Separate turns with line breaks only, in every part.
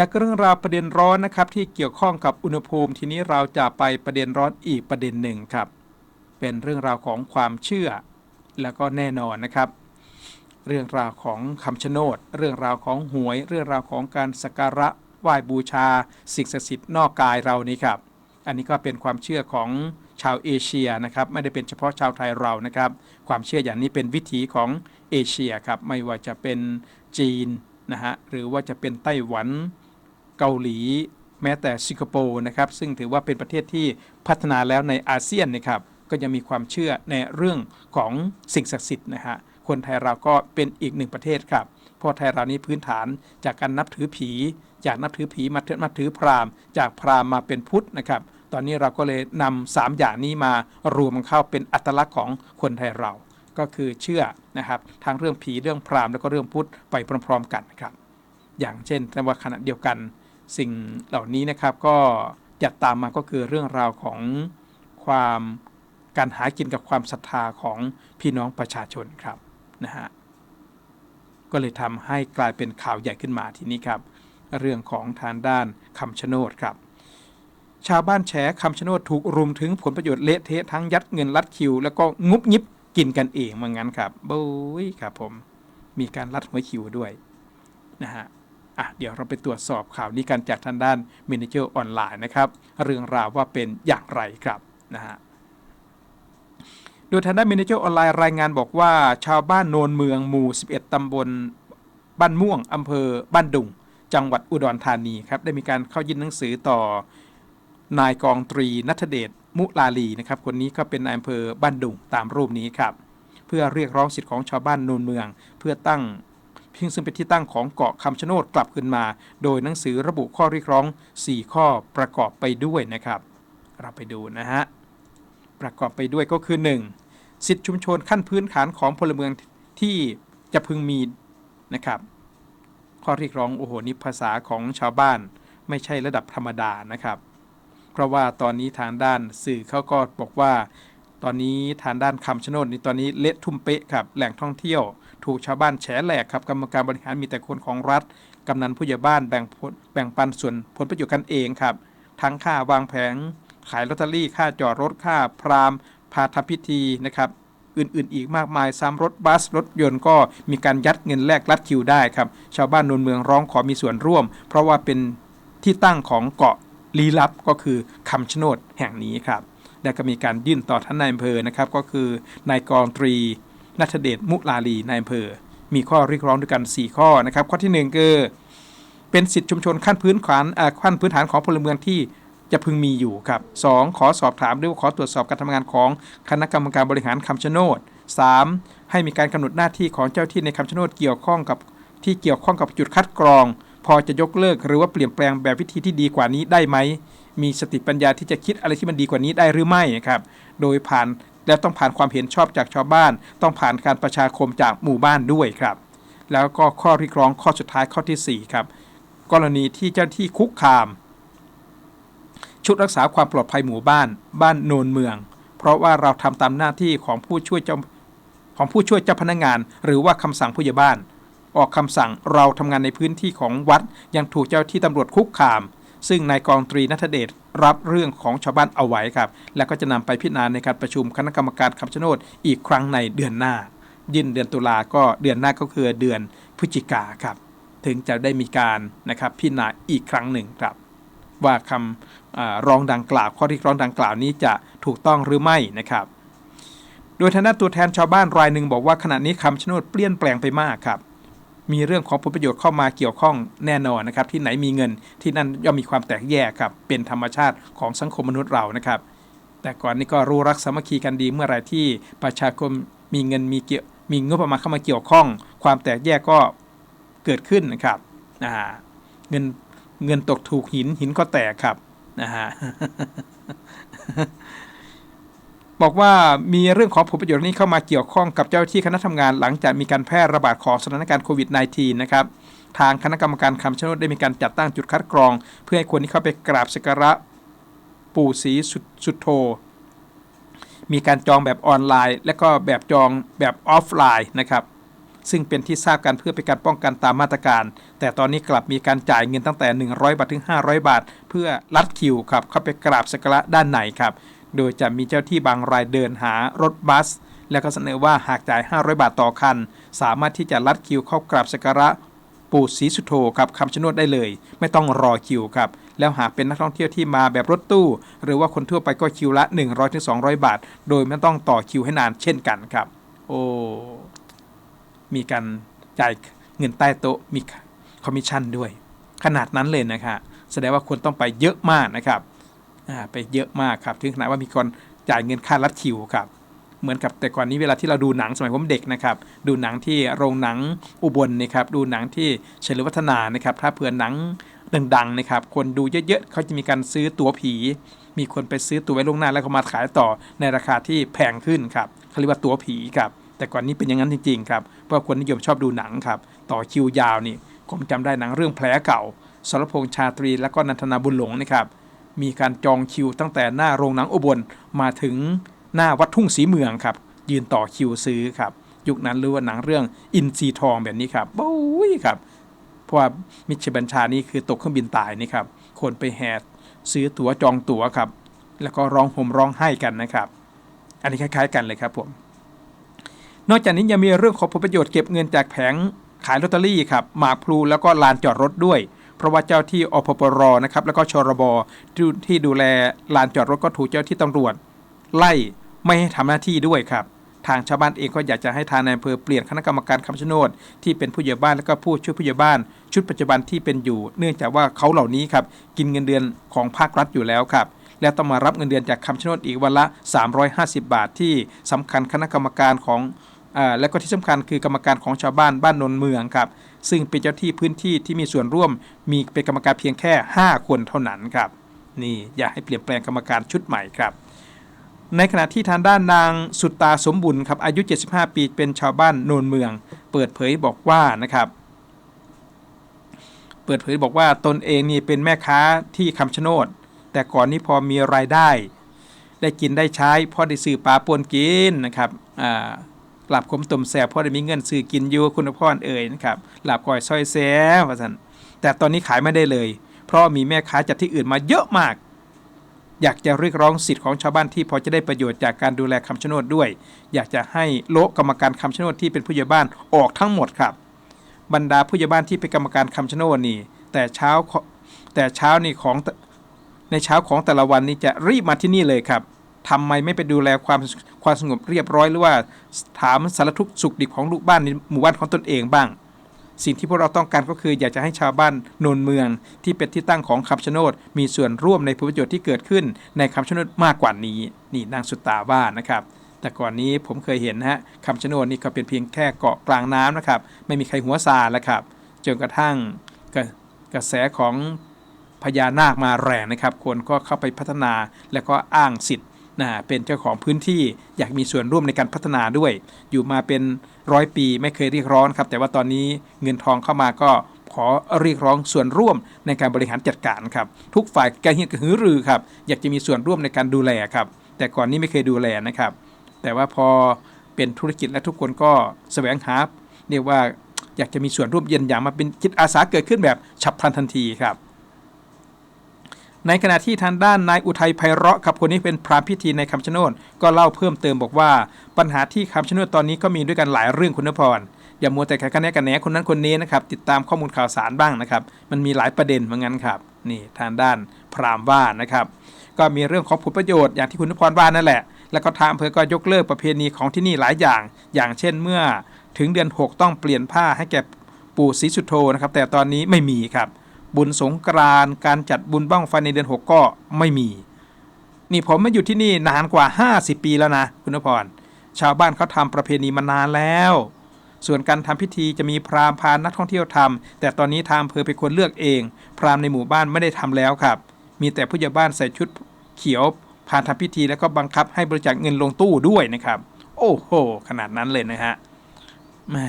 จากเรื่องราวประเด็นร้อนนะครับที่เกี่ยวข้องกับอุณหภูมิทีนี้เราจะไปประเด็นร้อนอีกประเด็นหนึ่งครับ เป็นเรื่องราวของความเชื่อ แล้วก็แน่นอนนะครับ เรื่องราวของคำชะโนด เรื่องราวของหวย เรื่องราวของการสักการะไหว้บูชา สิ่งศักดิ์สิทธิ์นอกกายเรานี่ครับ อันนี้ก็เป็นความเชื่อของชาวเอเชียนะครับไม่ได้เป็นเฉพาะชาวไทยเรานะครับ ความเชื่ออย่างนี้เป็นวิถีของเอเชียครับไม่ว่าจะเป็นจีนนะฮะหรือว่าจะเป็นไต้หวัน เกาหลี แม้แต่สิงคโปร์นะครับซึ่งถือว่าเป็นประเทศที่พัฒนาแล้วในอาเซียนนะครับก็ยังมีความเชื่อในเรื่องของสิ่งศักดิ์สิทธิ์นะฮะคนไทยเราก็เป็นอีกหนึ่งประเทศครับเพราะไทยเรานี้พื้นฐานจากการนับถือผี จากนับถือผีมานับถือพราหมณ์ จากพราหมณ์มาเป็นพุทธนะครับ ตอนนี้เราก็เลยนำสามอย่างนี้มารวมเข้าเป็นอัตลักษณ์ของคนไทยเรา ก็คือเชื่อนะครับทั้งเรื่องผีเรื่องพราหมณ์แล้วก็เรื่องพุทธไปพร้อมๆกันครับ อย่างเช่นแต่ว่าขณะเดียวกัน สิ่งเหล่านี้นะครับก็จะตามมาก็คือเรื่องราวของความการหากินกับความศรัทธาของพี่น้องประชาชนครับนะฮะก็เลยทำให้กลายเป็นข่าวใหญ่ขึ้นมาทีนี้ครับเรื่องของทางด้านคำชะโนดครับ ชาวบ้านแฉคำชะโนดถูกรุมถึงผลประโยชน์เละเทะทั้งยัดเงินลัดคิว แล้วก็งุบยิบกินกันเองว่างั้นครับบุ้ยครับผมมีการลัดหัวคิวด้วยนะฮะ อะเดี๋ยวเราไปตรวจสอบข่าวนี้กันจากทางด้าน m ม n a เจอร์ออนไลน์นะครับเรื่องราวว่าเป็นอย่างไรครับนะฮะโดยทางด้าน m ม n a เจอร์ออนไลน์รายงานบอกว่า ชาวบ้านโนนเมืองหมู่ 11 ตำบลบ้านม่วงอำเภอบ้านดุง จังหวัดอุดรธานีครับได้มีการเข้ายื่นหนังสือต่อนายกองตรีนัทเดชมุลาลีนะครับคนนี้ก็เป็นนายอำเภอบ้านดุงตามรูปนี้ครับเพื่อเรียกร้องสิทธิของชาวบ้านโนนเมือง เพื่อตั้ง ซึ่งเป็นที่ตั้งของเกาะคำชะโนดกลับคืนมา โดยหนังสือระบุข้อเรียกร้อง 4 ข้อประกอบไปด้วยนะครับ เราไปดูนะฮะ ประกอบไปด้วยก็คือ 1. สิทธิชุมชนขั้นพื้นฐานของพลเมืองที่จะพึงมีนะครับ ข้อเรียกร้องโอ้โหนี่ภาษาของชาวบ้านไม่ใช่ระดับธรรมดานะครับ เพราะว่าตอนนี้ทางด้านสื่อเขาก็บอกว่า ตอนนี้ทางด้านคำชะโนดนี่ตอนนี้เละทุ่มเป๊ะครับแหล่งท่องเที่ยว ถูกชาวบ้านแฉแหลกครับกรรมการบริหารมีแต่คนของรัฐ กำนันผู้ใหญ่บ้านแบ่งแบ่งปันส่วนผลประโยชน์กันเองครับ ทั้งค่าวางแผง ขายลอตเตอรี่ค่าจอดรถค่าพรามพาทำพิธีนะครับอื่นๆ อีกมากมายซ้ำรถบัสรถยนต์ก็มีการยัดเงินแลกลัดคิวได้ครับ ชาวบ้านนนเมืองร้องขอมีส่วนร่วม เพราะว่าเป็นที่ตั้งของเกาะลี้ลับก็คือคำชะโนดแห่งนี้ครับ และก็มีการยื่นต่อท่านนายอำเภอนะครับ ก็คือนายกองตรี นัทเดชมุลาลีนายอำเภอ มีข้อเรียกร้องด้วยกัน 4 ข้อนะครับ ข้อที่1คือเป็นสิทธิชุมชนขั้นพื้นฐานขั้นพื้นฐานของพลเมืองที่จะพึงมีอยู่ครับ 2. ขอสอบถามหรือว่าขอตรวจสอบการทำงานของคณะกรรมการบริหารคำชะโนด 3. ให้มีการกำหนดหน้าที่ของเจ้าที่ในคำชะโนดเกี่ยวข้องกับที่เกี่ยวข้องกับจุดคัดกรอง พอจะยกเลิกหรือว่าเปลี่ยนแปลงแบบวิธีที่ดีกว่านี้ได้ไหม มีสติปัญญาที่จะคิดอะไรที่มันดีกว่านี้ได้หรือไม่ครับ โดยผ่าน และต้องผ่านความเห็นชอบจากชาวบ้าน ต้องผ่านการประชาคมจากหมู่บ้านด้วยครับ แล้วก็ข้อเรียกร้องข้อสุดท้ายข้อทีสี่4 ครับ กรณีที่เจ้าหน้าที่คุกคาม ชุดรักษาความปลอดภัยหมู่บ้าน บ้านโนนเมือง เพราะว่าเราทำตามหน้าที่ของผู้ช่วยเจ้าของผู้ช่วยเจ้าพนักงาน หรือว่าคำสั่งผู้ใหญ่บ้าน ออกคำสั่งเราทำงานในพื้นที่ของวัด ยังถูกเจ้าที่ตำรวจคุกคาม ซึ่งนายกองตรีนัทเดชรับเรื่องของชาวบ้านเอาไว้ครับ แล้วก็จะนำไปพิจารณาในการประชุมคณะกรรมการคำชะโนดอีกครั้งในเดือนหน้า ยื่นเดือนตุลาก็เดือนหน้าก็คือเดือนพฤศจิกาครับ ถึงจะได้มีการนะครับพิจารณาอีกครั้งหนึ่งครับ ว่าคำร้องดังกล่าวข้อที่ร้องดังกล่าวนี้จะถูกต้องหรือไม่นะครับ โดยทางด้านตัวแทนชาวบ้านรายหนึ่งบอกว่าขณะนี้คำชะโนดเปลี่ยนแปลงไปมากครับ มีเรื่องของผลประโยชน์เข้ามาเกี่ยวข้องแน่นอนนะครับ ที่ไหนมีเงินที่นั่นย่อมมีความแตกแยกครับ เป็นธรรมชาติของสังคมมนุษย์เรานะครับ แต่ก่อนนี้ก็รู้รักสามัคคีกันดีเมื่อไรที่ประชาคมมีเงินมีเกี่ยวมีงบประมาณเข้ามาเกี่ยวข้อง ความแตกแยกก็เกิดขึ้นนะครับเงินเงินตกถูกหินหินก็แตกครับนะฮะ บอกว่ามีเรื่องของผลประโยชน์นี้เข้ามาเกี่ยวข้องกับเจ้าหน้าที่คณะทำงานหลังจากมีการแพร่ระบาดของสถานการณ์โควิด -19 นะครับทางคณะกรรมการคำชะโนดได้มีการจัดตั้งจุดคัดกรอง เพื่อให้คนที่เข้าไปกราบสักการะปู่ศรีสุดสุดโท มีการจองแบบออนไลน์ และก็แบบจองแบบออฟไลน์นะครับซึ่งเป็นที่ทราบกันเพื่อเป็นการป้องกันตามมาตรการ แต่ตอนนี้กลับมีการจ่ายเงินตั้งแต่ 100 บาทถึง 500 บาท เพื่อลัดคิวครับเข้าไปกราบสักการะด้านในครับ โดยจะมีเจ้าที่บางรายเดินหารถบัส แล้วก็เสนอว่าหากจ่าย 500 บาทต่อคัน สามารถที่จะลัดคิวเข้ากราบสักการะปู่ศรีสุโธครับคำชะโนดได้เลย ไม่ต้องรอคิวครับ แล้วหากเป็นนักท่องเที่ยวที่มาแบบรถตู้ หรือว่าคนทั่วไปก็คิวละ 100-200 บาท โดยไม่ต้องต่อคิวให้นานเช่นกันครับ โอ้มีการจ่ายเงินใต้โต๊ะมีคอมมิชชั่นด้วย ขนาดนั้นเลยนะครับแสดงว่าคนต้องไปเยอะมากนะครับ ไปเยอะมากครับ ถึงขนาดว่ามีคนจ่ายเงินค่ารัดคิวครับ เหมือนกับแต่ก่อนนี้เวลาที่เราดูหนังสมัยผมเด็กนะครับ ดูหนังที่โรงหนังอุบลนะครับ ดูหนังที่เฉลิมวัฒนานะครับ ถ้าเผื่อหนังดังๆนะครับ คนดูเยอะๆเขาจะมีการซื้อตั๋วผี มีคนไปซื้อตั๋วไว้ล่วงหน้าแล้วก็มาขายต่อในราคาที่แพงขึ้นครับเขาเรียกว่าตั๋วผีครับแต่ก่อนนี้เป็นอย่างนั้นจริงๆครับ เพราะคนนิยมชอบดูหนังครับ ต่อคิวยาวนี่ ผมจำได้หนังเรื่องแผลเก่าสรพงษ์ชาตรีและก็นันทนาบุญหลงนะครับ มีการจองคิวตั้งแต่หน้าโรงหนังอุบลมาถึงหน้าวัดทุ่งศรีเมืองครับ ยืนต่อคิวซื้อครับ ยุคนั้นรู้ว่าหนังเรื่องอินทรีทองแบบนี้ครับโอ้ยครับ เพราะว่ามิชบัญชานี่คือตกเครื่องบินตายนี่ครับ คนไปแห่ซื้อตั๋วจองตั๋วครับ แล้วก็ร้องห่มร้องไห้กันนะครับ อันนี้คล้าย ๆ กันเลยครับผม นอกจากนี้ยังมีเรื่องของผลประโยชน์เก็บเงินจากแผงขายลอตเตอรี่ครับหมากพลูแล้วก็ลานจอดรถด้วย เพราะว่าเจ้าที่อพปรนะครับแล้วก็ชรบที่ดูแลลานจอดรถก็ถูกเจ้าที่ตำรวจ ไล่ไม่ให้ทำหน้าที่ด้วยครับทางชาวบ้านเองก็อยากจะให้ทางนายอำเภอเปลี่ยนคณะกรรมการคำชะโนดที่เป็นผู้ใหญ่บ้านและก็ผู้ช่วยผู้ใหญ่บ้าน ชุดปัจจุบันที่เป็นอยู่ เนื่องจากว่าเขาเหล่านี้ครับกินเงินเดือนของภาครัฐอยู่แล้วครับ และต้องมารับเงินเดือนจากคำชะโนดอีกวันละ 350 บาทที่สำคัญคณะกรรมการของอ่าและก็ที่สำคัญคือกรรมการของชาวบ้านบ้านนนเมืองครับ ซึ่งเป็นเจ้าที่พื้นที่ที่มีส่วนร่วมมีเป็นกรรมการเพียงแค่ 5 คนเท่านั้นครับนี่อยากให้เปลี่ยนแปลงกรรมการชุดใหม่ครับ ในขณะที่ทางด้านนางสุตตาสมบุญครับอายุ 75 ปีเป็นชาวบ้านโนนเมือง เปิดเผยบอกว่านะครับเปิดเผยบอกว่าตนเองนี่เป็นแม่ค้าที่คำชะโนด แต่ก่อนนี้พอมีรายได้ ได้กินได้ใช้พ่อได้ซื้อปลาปนกินนะครับอ่า หลับขมต้มแสบเพ่อได้มีเงินซื้อกินอยู่คุณพ่อเอ่ยนะครับหลับก่อยซอยแซ่ว่าสันแต่ตอนนี้ขายไม่ได้เลย เพราะมีแม่ค้าจากที่อื่นมาเยอะมาก อยากจะเรียกร้องสิทธิ์ของชาวบ้านที่พอจะได้ประโยชน์จากการดูแลคำชะโนดด้วย อยากจะให้โละกรรมการคำชะโนดที่เป็นผู้ใหญ่บ้านออกทั้งหมดครับ บรรดาผู้ใหญ่บ้านที่เป็นกรรมการคำชะโนดนี่แต่เช้าแต่เช้านี่ของในเช้าของแต่ละวันนี้จะรีบมาที่นี่เลยครับ ทำไมไม่ไปดูแลความความสงบเรียบร้อยหรือว่าถามสารทุกข์สุขดิบของลูกบ้านในหมู่บ้านของตนเองบ้าง สิ่งที่พวกเราต้องการก็คืออยากจะให้ชาวบ้านโนนเมือง ที่เป็นที่ตั้งของคำชะโนดมีส่วนร่วมในผลประโยชน์ที่เกิดขึ้นในคำชะโนดมากกว่านี้ นี่นางสุตตาว่านะครับแต่ก่อนนี้ผมเคยเห็นนะฮะคำชะโนดนี่ก็เป็นเพียงแค่เกาะกลางน้ำนะครับ ไม่มีใครหัวซาแล้วครับจนกระทั่งกระกระแสของพญานาคมาแรงนะครับ คนก็เข้าไปพัฒนาแล้วก็อ้างสิทธิ์ นะเป็นเจ้าของพื้นที่อยากมีส่วนร่วมในการพัฒนาด้วย อยู่มาเป็นร้อยปีไม่เคยเรียกร้องครับ แต่ว่าตอนนี้เงินทองเข้ามาก็ขอเรียกร้องส่วนร่วมในการบริหารจัดการครับ ทุกฝ่ายกระเฮียนกระหือรือครับ อยากจะมีส่วนร่วมในการดูแลครับ แต่ก่อนนี้ไม่เคยดูแลนะครับ แต่ว่าพอเป็นธุรกิจและทุกคนก็แสวงหาเรียกว่าอยากจะมีส่วนร่วมเย็นอย่างมาเป็นจิตอาสาเกิดขึ้นแบบฉับพลันทันทีครับ ในขณะที่ทางด้านนายอุทัยไพเราะครับคนนี้เป็นพรามพิธีในคำชะโนดก็เล่าเพิ่มเติมบอกว่า ปัญหาที่คำชะโนดตอนนี้ก็มีด้วยกันหลายเรื่องคุณนพรอย่ามัวแต่แค่คะแนนกันแหนคนนั้นคนนี้นะครับติดตามข้อมูลข่าวสารบ้างนะครับ มันมีหลายประเด็นเหมือนกันครับนี่ทางด้านพรามว่านะครับ ก็มีเรื่องของผลประโยชน์อย่างที่คุณนพรว่านั่นแหละ แล้วก็ทางอำเภอก็ยกเลิกประเพณีของที่นี่หลายอย่าง อย่างเช่นเมื่อถึงเดือน 6 ต้องเปลี่ยนผ้าให้แก่ปู่ศรีสุโธนะครับแต่ตอนนี้ไม่มีครับ บุญสงกรานต์การจัดบุญบ้างไฟในเดือน 6 ก็ไม่มี นี่ผมมาอยู่ที่นี่นานกว่า 50 ปีแล้วนะ คุณนพรชาวบ้านเขาทำประเพณีมานานแล้ว ส่วนการทำพิธีจะมีพราหมณ์พานักท่องเที่ยวทำแต่ตอนนี้ทางอำเภอเป็นคนเลือกเอง พราหมณ์ในหมู่บ้านไม่ได้ทำแล้วครับ มีแต่ผู้ใหญ่บ้านใส่ชุดเขียวพาทำพิธีแล้วก็บังคับให้บริจาคเงินลงตู้ด้วยนะครับ โอ้โห ขนาดนั้นเลยนะฮะแม่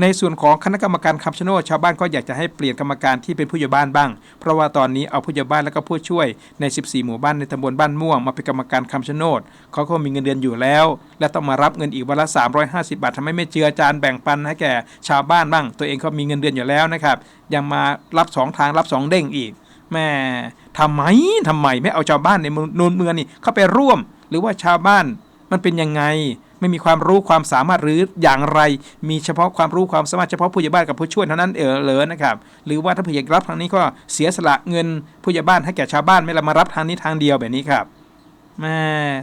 ในส่วนของคณะกรรมการคำชะโนดชาวบ้านก็อยากจะให้เปลี่ยนกรรมการที่เป็นผู้ใหญ่บ้านบ้าง เพราะว่าตอนนี้เอาผู้ใหญ่บ้านแล้วก็ผู้ช่วยใน 14 หมู่บ้านในตำบลบ้านม่วงมาเป็นกรรมการคำชะโนดเขาก็มีเงินเดือนอยู่แล้ว และต้องมารับเงินอีกวันละ 350 บาททำไมไม่เจือจานแบ่งปันให้แก่ชาวบ้านบ้าง ตัวเองก็มีเงินเดือนอยู่แล้วนะครับยังมารับสองทางรับสองเด้งอีกแม่ทำไมทำไมไม่เอาชาวบ้านในนูนเมืองนี่เข้าไปร่วม หรือว่าชาวบ้านมันเป็นยังไง ไม่มีความรู้ความสามารถหรืออย่างไร มีเฉพาะความรู้ความสามารถเฉพาะผู้ใหญ่บ้านกับผู้ช่วยเท่านั้นเออเลยนะครับ หรือว่าถ้าผู้ใหญ่รับทางนี้ก็เสียสละเงินผู้ใหญ่บ้านให้แก่ชาวบ้านไม่ละมารับทางนี้ทางเดียวแบบนี้ครับแม่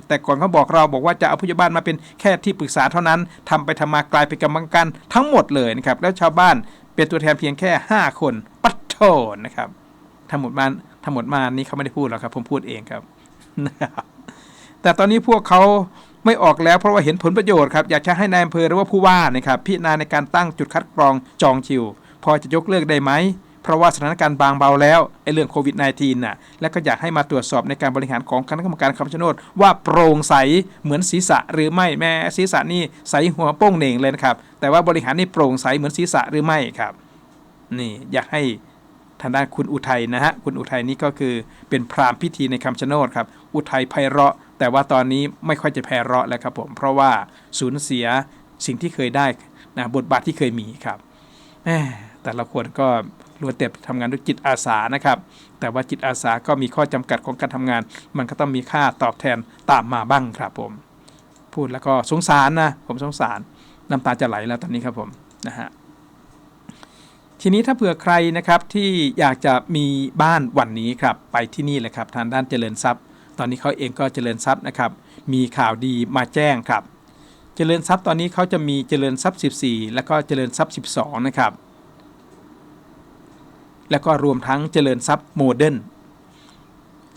แต่ก่อนเขาบอกเราบอกว่าจะเอาผู้ใหญ่บ้านมาเป็นแค่ที่ปรึกษาเท่านั้นทำไปทำมากลายเป็นกรรมการทั้งหมดเลยนะครับแล้วชาวบ้านเป็นตัวแทนเพียงแค่ 5 คนปัดโทนะครับทั้งหมดมาทั้งหมดมานี่เขาไม่ได้พูดหรอกครับ ผมพูดเองครับแต่ตอนนี้พวกเขา ไม่ออกแล้วเพราะว่าเห็นผลประโยชน์ครับอยากจะให้นายอำเภอหรือว่าผู้ว่านะครับพิจารณาในการตั้งจุดคัดกรองจองคิว พอจะยกเลิกได้ไหมเพราะว่าสถานการณ์บางเบาแล้วไอ้เรื่องโควิด -19 น่ะและก็อยากให้มาตรวจสอบในการบริหารของคณะกรรมการคำชะโนดว่าโปร่งใสเหมือนศีรษะหรือไม่แม้ศีรษะนี่ใสหัวโป้งเหน่งเลยนะครับแต่ว่าบริหารนี่โปร่งใสเหมือนศีรษะหรือไม่ครับนี่อยากให้ทางด้านคุณอุทัยนะฮะคุณอุทัยนี่ก็คือเป็นพราหมณ์พิธีในคำชะโนดครับอุทัยไพเราะ แต่ว่าตอนนี้ไม่ค่อยจะแพเราะแล้วครับผม เพราะว่าสูญเสียสิ่งที่เคยได้นะบทบาทที่เคยมีครับแหมแต่ละคนก็ล้วนแต่ทำงานด้วยจิตอาสานะครับ แต่ว่าจิตอาสาก็มีข้อจำกัดของการทำงาน มันก็ต้องมีค่าตอบแทนตามมาบ้างครับผม พูดแล้วก็สงสารนะ ผมสงสารน้ำตาจะไหลแล้วตอนนี้ครับผมนะฮะทีนี้ถ้าเผื่อใครนะครับที่อยากจะมีบ้านวันนี้ครับไปที่นี่เลยครับทางด้านเจริญทรัพย์ ตอนนี้เขาเองก็เจริญทรัพย์นะครับ มีข่าวดีมาแจ้งครับ เจริญทรัพย์ตอนนี้เขาจะมีเจริญทรัพย์ 14 แล้วก็เจริญทรัพย์ 12 นะครับ แล้วก็รวมทั้งเจริญทรัพย์โมเดิร์น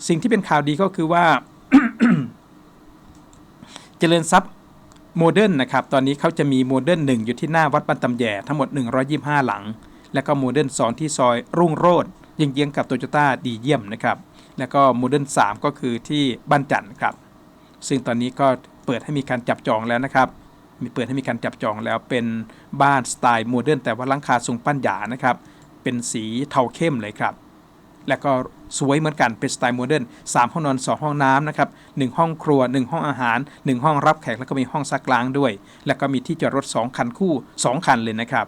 สิ่งที่เป็นข่าวดีก็คือว่า เจริญทรัพย์โมเดิร์นนะครับ ตอนนี้เขาจะมีโมเดิร์น1อยู่ที่หน้าวัดปันตำแย่ทั้งหมด 125 หลัง แล้วก็โมเดิร์น2ที่ซอยรุ่งโรจน์เยื้องกับโตโยต้าดีเยี่ยมนะครับ แล้วก็โมเดิร์น3ก็คือที่บ้านจันทร์ครับ ซึ่งตอนนี้ก็เปิดให้มีการจับจองแล้วนะครับ มีเปิดให้มีการจับจองแล้วเป็นบ้านสไตล์โมเดิร์นแต่ว่าลังคาทรงปั้นหยานะครับ เป็นสีเทาเข้มเลยครับ แล้วก็สวยเหมือนกันเป็นสไตล์โมเดิร์น3ห้องนอน 2 ห้องน้ำนะครับ 1 ห้องครัว 1 ห้องอาหาร 1 ห้องรับแขกแล้วก็มีห้องซักล้างด้วย แล้วก็มีที่จอดรถ 2 คันคู่ 2 คันเลยนะครับ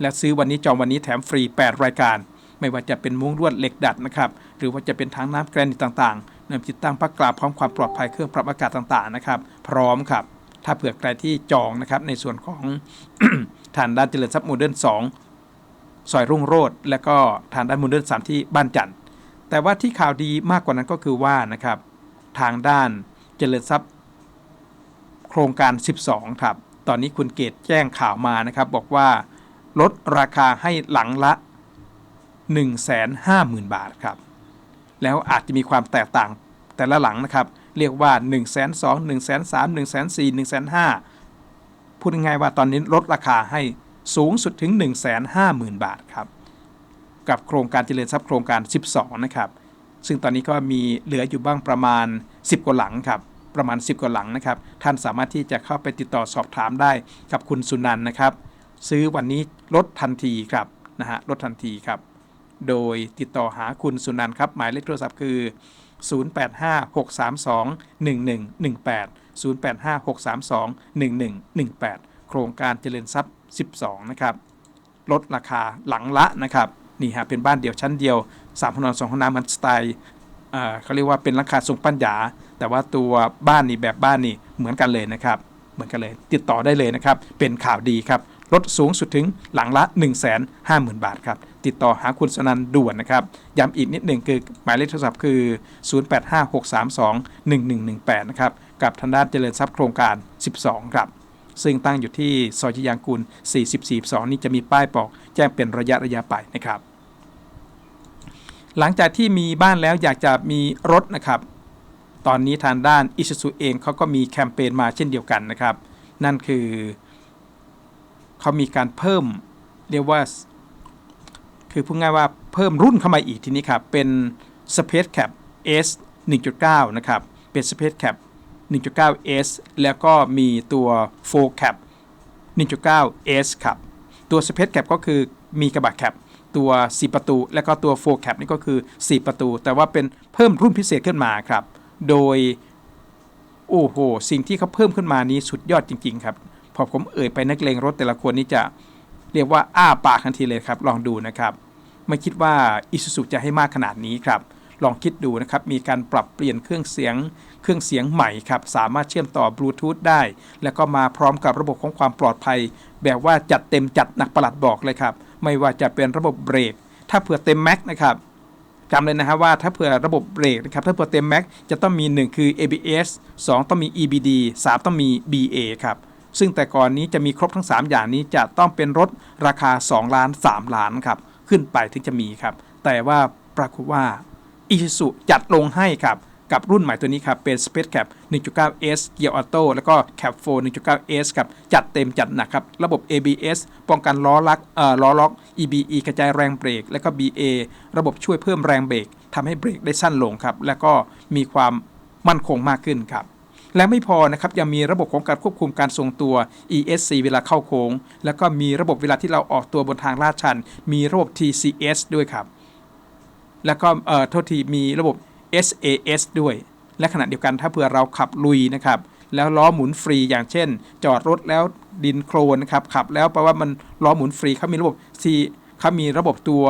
และซื้อวันนี้จองวันนี้แถมฟรี 8 รายการ ไม่ว่าจะเป็นมุ้งลวดเหล็กดัดนะครับ หรือว่าจะเป็นถังน้ำแกรนิตต่างๆนำติดตั้งพักกลาพร้อมความปลอดภัยเครื่องปรับอากาศต่างๆนะครับ พร้อมครับ ถ้าเผื่อใครที่จองนะครับในส่วนของฐานด้านเจริญทรัพย์โมเดิร์น2ซอยรุ่งโรจน์และก็ทางด้านโมเดิร์น3ที่บ้านจันทร์แต่ว่าที่ข่าวดีมากกว่านั้นก็คือว่านะครับทางด้านเจริญทรัพย์โครงการ 12 ครับ ตอนนี้คุณเกตแจ้งข่าวมานะครับ บอกว่าลดราคาให้หลังละ 150,000 บาทครับ แล้วอาจจะมีความแตกต่างแต่ละหลังนะครับ เรียกว่า 1 2 0 0 0 0 1 3 0 0 0 1 4 0 0 0 1 5 0 0พูดง่ายๆว่าตอนนี้ลดราคาให้สูงสุดถึง 150,000 บาทครับ กับโครงการเจริญทรัพย์โครงการ 12 นะครับ ซึ่งตอนนี้ก็มีเหลืออยู่บ้างประมาณ 10 กว่าหลังครับ ประมาณ 10 กว่าหลังนะครับ ท่านสามารถที่จะเข้าไปติดต่อสอบถามได้กับคุณสุนันนะครับ ซื้อวันนี้ลดทันทีครับนะฮะลดทันทีครับ โดยติดต่อหาคุณสุนันท์ครับ หมายเลขโทรศัพท์คือ 0856321118 0856321118 โครงการเจริญทรัพย์ 12 นะครับ ลดราคาหลังละนะครับ นี่ฮะเป็นบ้านเดี่ยวชั้นเดียว3ห้องนอน2ห้องน้ำมันสไตล์เขาเรียกว่าเป็นราคาทรงปัญญา แต่ว่าตัวบ้านนี่แบบบ้านนี่เหมือนกันเลยนะครับ เหมือนกันเลย ติดต่อได้เลยนะครับ เป็นข่าวดีครับ ลดสูงสุดถึงหลังละ 1 5 0 0 0 0 บาทครับ ติดต่อหาคุณสนันด่วนนะครับ ย้ำอีกนิดหนึ่งคือหมายเลขโทรศัพท์คือ 0856321118 นะครับ กับทางด้านเจริญทรัพย์โครงการ 12 ครับ ซึ่งตั้งอยู่ที่ซอยชยางกูล44นี่จะมีป้ายบอกแจ้งเป็นระยะระยะไปนะครับ หลังจากที่มีบ้านแล้วอยากจะมีรถนะครับ ตอนนี้ทางด้านอิ u ซูเองเขาก็มีแคมเปญมาเช่นเดียวกันนะครับ นั่นคือ เขามีการเพิ่มเรียกว่า คือพูดง่ายว่าเพิ่มรุ่นเข้ามาอีกทีนี้ครับ เป็น Space Cap S 1.9 นะครับ เป็น Space Cap 1.9 S แล้วก็มีตัว Full Cap 1.9 S ครับ ตัว Space Cap ก็คือมีกระบะแคปตัว 4 ประตู และก็ตัว 4 Cap นี่ก็คือ 4 ประตู แต่ว่าเป็นเพิ่มรุ่นพิเศษขึ้นมาครับ โดย โอ้โห สิ่งที่เขาเพิ่มขึ้นมานี้สุดยอดจริง ๆ ครับ พอผมเอ่ยไปนักเลงรถแต่ละคนนี่จะเรียกว่าอ้าปากทันทีเลยครับ ลองดูนะครับ ไม่คิดว่า i s u z u จะให้มากขนาดนี้ครับ ลองคิดดูนะครับ มีการปรับเปลี่ยนเครื่องเสียง เครื่องเสียงใหม่ครับ สามารถเชื่อมต่อบลูทูธได้ แล้วก็มาพร้อมกับระบบของความปลอดภัย แบบว่าจัดเต็มจัดหนักประหลัดบอกเลยครับ ไม่ว่าจะเป็นระบบเบรก ถ้าเผื่อเต็มแม็กนะครับจำเลยนะฮะว่าถ้าเผื่อระบบเบรกนะครับถ้าเผื่อเต็มแม็กจะต้องมี 1 คือ ABS 2 ต้องมี EBD 3 ต้องมี BA ครับ ซึ่งแต่ก่อนนี้จะมีครบทั้ง 3 อย่างนี้จะต้องเป็นรถราคา 2 ล้าน 3 ล้านครับ ขึ้นไปถึงจะมีครับ แต่ว่าปรากฏว่า i s u z u จัดลงให้ครับกับรุ่นใหม่ตัวนี้ครับ เป็น Space Cap 1.9S เกียร์ออโต้แล้วก็ Cap 4 1.9S ครับ จัดเต็มจัดหนักครับ ระบบ ABS ป้องกันล้อลักเอ่อล้อล็อก EBE กระจายแรงเบรก แล้วก็ BA ระบบช่วยเพิ่มแรงเบรกทำให้เบรกได้สั้นลงครับ แล้วก็มีความมั่นคงมากขึ้นครับ และไม่พอนะครับยังมีระบบของการควบคุมการทรงตัว ESC เวลาเข้าโค้ง แล้วก็มีระบบเวลาที่เราออกตัวบนทางลาดชัน มีระบบ TCS ด้วยครับ แล้วก็เอ่อโทษทีมีระบบ SAS ด้วย และขณะเดียวกันถ้าเผื่อเราขับลุยนะครับแล้วล้อหมุนฟรีอย่างเช่น จอดรถแล้วดินโคลนนะครับขับแล้วแปลว่ามันล้อหมุนฟรีเขามีระบบ C เขามีระบบตัว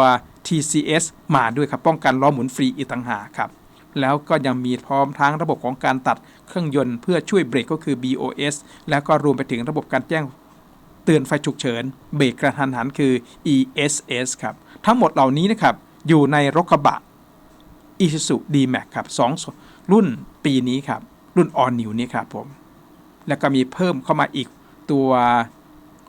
TCS มาด้วยครับป้องกันล้อหมุนฟรีอีกต่างหากครับ แล้วก็ยังมีพร้อมทั้งระบบของการตัดเครื่องยนต์เพื่อช่วยเบรกก็คือ BOS แล้วก็รวมไปถึงระบบการแจ้งเตือนไฟฉุกเฉิน เบรกกระทันหันคือ ESS ครับ ทั้งหมดเหล่านี้นะครับ อยู่ในรถกระบะ Isuzu D-Max ครับสองรุ่นปีนี้ครับ รุ่น All New นี้ครับผม แล้วก็มีเพิ่มเข้ามาอีกตัว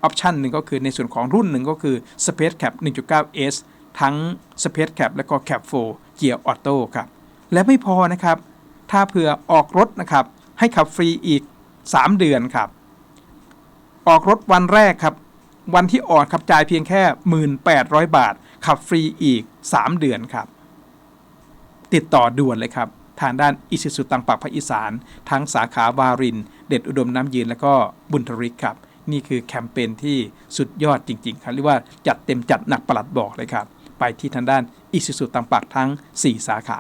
ออปชันหนึ่งก็คือในส่วนของรุ่นหนึ่งก็คือ Space Cap 1.9S ทั้ง Space Cap และก็ Cap 4เกียร์ออโต้ครับ และไม่พอนะครับ ถ้าเผื่อออกรถนะครับ ให้ขับฟรีอีก 3 เดือนครับ ออกรถวันแรกครับ วันที่ออกครับจ่ายเพียงแค่ 1,800 บาท ขับฟรีอีก 3 เดือนครับ ติดต่อด่วนเลยครับ ทางด้านอิสิสุตังปักภาคอีสาน ทั้งสาขาวาริน เด็ดอุดมน้ำยืนและก็บุญทริกครับนี่คือแคมเปญที่สุดยอดจริง ๆ ครับเรียกว่าจัดเต็มจัดหนักประหลัดบอกเลยครับ ไปที่ทางด้านอิสิสุตังปักทั้ง 4 สาขา